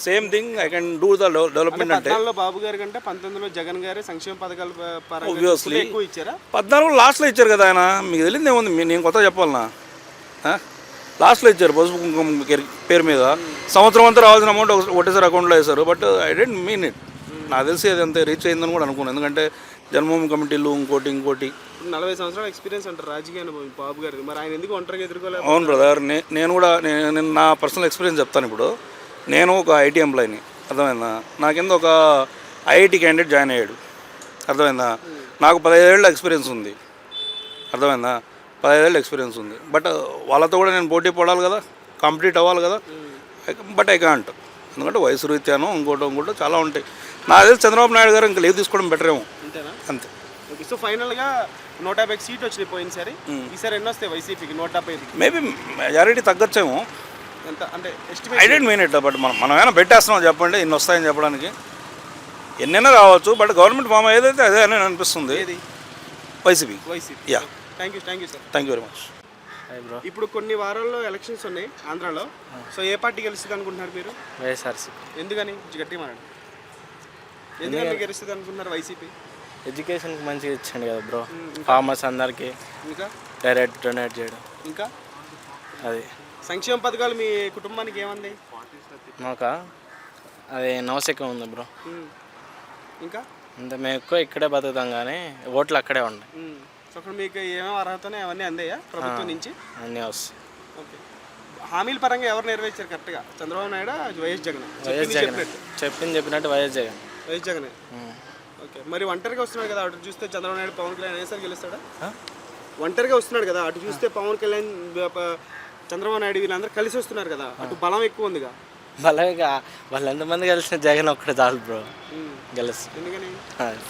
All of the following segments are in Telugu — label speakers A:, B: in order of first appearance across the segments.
A: Same thing I can do the development అంటే
B: బాబు గారి కంటే పంతొమ్మిదిలో జగన్ గారి సంక్షేమ పథకాల ఎక్కువ ఇచ్చారా?
A: పద్నాలుగు లాస్ట్లో ఇచ్చారు కదా ఆయన. మీకు తెలియదు ఏముంది? నేను కొత్త చెప్పాలనా? లాస్ట్లో ఇచ్చారు పసుపు కుంకుమ పేరు- మీద. సంవత్సరం అంతా రావాల్సిన అమౌంట్ ఒకటేసారి అకౌంట్లో వేశారు. But I don't mean it నాకు తెలిసి అది అంతే రీచ్ అయిందని కూడా అనుకున్నాను. ఎందుకంటే జన్మభూమి కమిటీలు ఇంకోటి ఇంకోటి.
B: నలభై సంవత్సరాల ఎక్స్పీరియన్స్ అంటారు రాజకీయ అనుభవం బాబు గారిది. మరి ఆయన ఎందుకు ఒంటరిగా ఎదుర్కోలేదు
A: అవును బ్రదర్ నే నేను కూడా నేను నా పర్సనల్ ఎక్స్పీరియన్స్ చెప్తాను ఇప్పుడు. నేను ఒక ఐటీ ఎంప్లాయీని. అర్థమైందా? నా కింద ఒక ఐఐటి క్యాండిడేట్ జాయిన్ అయ్యాడు. అర్థమైందా? నాకు పదహైదేళ్ళ ఎక్స్పీరియన్స్ ఉంది. అర్థమైందా? పదహైదేళ్ళ ఎక్స్పీరియన్స్ ఉంది. బట్ వాళ్ళతో కూడా నేను పోటీ పడాలి కదా కంప్లీట్ అవ్వాలి కదా. But I can't. ఎందుకంటే వయసు రీత్యాను ఇంకోటి ఇంకోటి చాలా ఉంటాయి. నాకు తెలిసి చంద్రబాబు నాయుడు గారు ఇంకా లీవ్ తీసుకోవడం బెటర్ ఏమో.
B: అంతేనా?
A: అంతే.
B: సో ఫైనల్గా నూట యాభై సీట్ వచ్చినాయి పోయినసారి. ఈసారి ఎన్ని వస్తాయి వైసీపీకి? నూట డెబ్బై ఐదుకి
A: మేబీ మెజారిటీ తగ్గచ్చేమో.
B: ఎంత అంటే
A: I
B: estimate
A: don't mean it but మనం మనం ఏమైనా పెట్టేస్తున్నాం చెప్పండి ఇన్ని వస్తాయని చెప్పడానికి. ఎన్నైనా రావచ్చు బట్ గవర్నమెంట్ ఫామ్ ఏదైతే అదే అని అనిపిస్తుంది.
B: ఏది?
A: YCP.
B: YCP.
A: Yeah.
B: Thank you thank you sir
A: thank you very much
C: bro
B: ఇప్పుడు కొన్ని వారాల్లో ఎలక్షన్స్ ఉన్నాయి ఆంధ్రాలో. సో ఏ పార్టీ గెలుస్తుంది అనుకుంటున్నారు మీరు?
C: వైఎస్ఆర్సీపీ.
B: ఎందుకని? గట్టి మాట్లాడు. ఎందుకని గెలుస్తుంది అనుకుంటున్నారు వైసీపీ?
C: ఎడ్యుకేషన్కి మంచిగా ఇచ్చాడు కదా బ్రో ఫార్మర్స్ అందరికీ
B: ఇంకా?
C: డైరెక్ట్ డొనేట్ చేయడం.
B: ఇంకా?
C: అది.
B: సంక్షేమ పథకాలు మీ కుటుంబానికి ఏమంది?
C: మాకు? అది నవశకం ఉంది బ్రో.
B: ఇంకా?
C: అంతే మేము ఎక్కువ ఇక్కడే బతుకుతాం కానీ ఓట్లు అక్కడే ఉన్నాయి.
B: సో అక్కడ మీకు ఏమేమి అర్హతనే అవన్నీ అందాయా ప్రభుత్వం నుంచి?
C: అన్నీ వస్తాయి.
B: ఓకే. హామీల పరంగా ఎవరు నెరవేర్చారు కరెక్ట్గా? చంద్రబాబు నాయుడు వైఎస్ జగన్?
C: వైఎస్ జగన్. చెప్పింది చెప్పినట్టు YS Jagan.
B: YS Jagan. Okay. మరి ఒంటరిగా వస్తున్నాడు కదా అటు చూస్తే చంద్రబాబు నాయుడు పవన్ కళ్యాణ్ అనేసారి గెలుస్తాడా? ఒంటరిగా వస్తున్నాడు కదా అటు చూస్తే పవన్ కళ్యాణ్ చంద్రబాబు నాయుడు వీళ్ళందరూ కలిసి వస్తున్నారు కదా. అటు బలం ఎక్కువ ఉందిగా.
C: అలాగే వాళ్ళు ఎంతమంది కలిసిన జగన్ ఒక్కడే చాలు బ్రో. గెలుస్తుంది
B: ఎందుకని?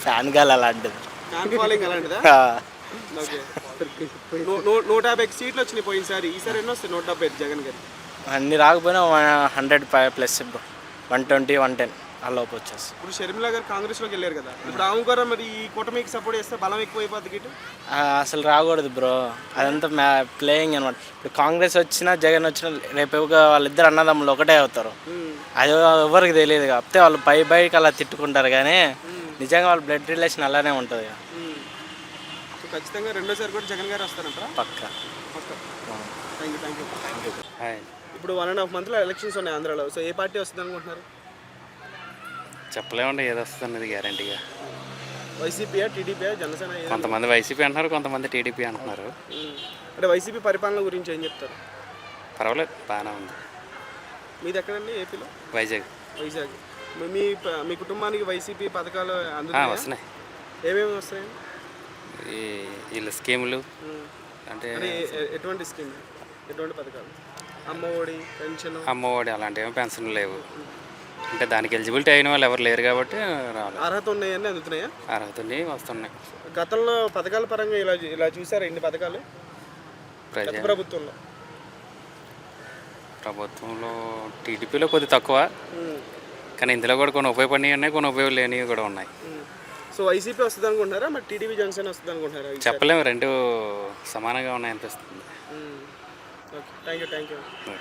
C: ఫ్యాన్ గాలి అలాంటిది.
B: ఫ్యాన్ ఫాలోయింగ్ అలాంటిదా?
C: ఆ,
B: ఓకే. నూ- నూ- నూట యాభై సీట్లు వచ్చినాయి పోయినసారి. ఈసారి ఎన్నో వస్తాయి? నూట డెబ్బై జగన్ గారి
C: అన్ని రాకపోయినా hundred plus bro. One twenty one ten. అలోపు వచ్చేసి
B: ఇప్పుడు షర్మిల గారు కాంగ్రెస్లోకి వెళ్ళారు కదా. ఇప్పుడు ఆమె కూడా మరి ఈ కూటమికి సపోర్ట్ చేస్తే బలం ఎక్కువ అయిపోద్ది ఇటు
C: ఆ, అసలు రాకూడదు బ్రో. అదంతా మ్యా ప్లేయింగ్ అనమాట. ఇప్పుడు కాంగ్రెస్ వచ్చినా జగన్ వచ్చినా రేపు వాళ్ళిద్దరు అన్నదమ్ములు ఒకటే అవుతారు. అది ఎవరికి తెలియదు కాకపోతే వాళ్ళు పై బయటకి అలా తిట్టుకుంటారు కానీ నిజంగా వాళ్ళ బ్లడ్ రిలేషన్ అలానే ఉంటుంది ఇక.
B: సో ఖచ్చితంగా రెండోసారి కూడా జగన్ గారు వస్తారంటారా
C: పక్క.
B: థ్యాంక్ యూ థ్యాంక్ యూ ఇప్పుడు వన్ అండ్ హాఫ్ మంత్లో ఎలక్షన్స్ ఉన్నాయి ఆంధ్రాలో. సో ఏ పార్టీ వస్తుంది అనుకుంటున్నారు
D: చెప్పలేమండి ఏది వస్తుంది గ్యారంటీగా
B: వైసీపీ టీడీపీ జనసేన?
D: కొంతమంది వైసీపీ అంటున్నారు కొంతమంది టీడీపీ అంటున్నారు.
B: అంటే వైసీపీ పరిపాలన గురించి ఏం చెప్తారు?
D: పర్వాలేదు బాగానే ఉంది.
B: మీది ఎక్కడండి ఏపీలో?
D: వైజాగ్.
B: వైజాగ్. మీ- మీ కుటుంబానికి వైసీపీ పథకాలు
D: వస్తున్నాయి.
B: ఏమేమి వస్తాయి
D: ఈ వీళ్ళ స్కీములు అంటే
B: ఎటువంటి స్కీమ్? ఎటువంటి పథకాలు? అమ్మ ఒడి పెన్షన్?
D: అమ్మఒడి అలాంటివి పెన్షన్లు లేవు. అంటే దానికి ఎలిజిబిలిటీ అయిన వాళ్ళు ఎవరు లేరు కాబట్టి రాలేదు.
B: అర్హత ఉన్నాయని అందుతున్నాయా?
D: అర్హత ఉంది వస్తున్నాయి.
B: గతంలో పథకాల పరంగా ఇలా ఇలా చూసారా ఇన్ని పథకాలు? గత ప్రభుత్వంలో.
D: ప్రభుత్వంలో టీడీపీలో కొద్ది తక్కువ.
B: ఉమ్.
D: కానీ ఇందులో కూడా కొన్ని ఉపయోగపడినవి ఉన్నాయి కొన్ని ఉపయోగం లేనివి కూడా ఉన్నాయి.
B: ఉమ్. సో వైసీపీ వస్తుంది అనుకుంటున్నారా? మరి టీడీపీ జనసేన వస్తుంది అనుకుంటున్నారా? ఈసారి?
D: చెప్పలేము రెండు సమానంగా ఉన్నాయి అనిపిస్తుంది
B: thank you thank you
D: okay.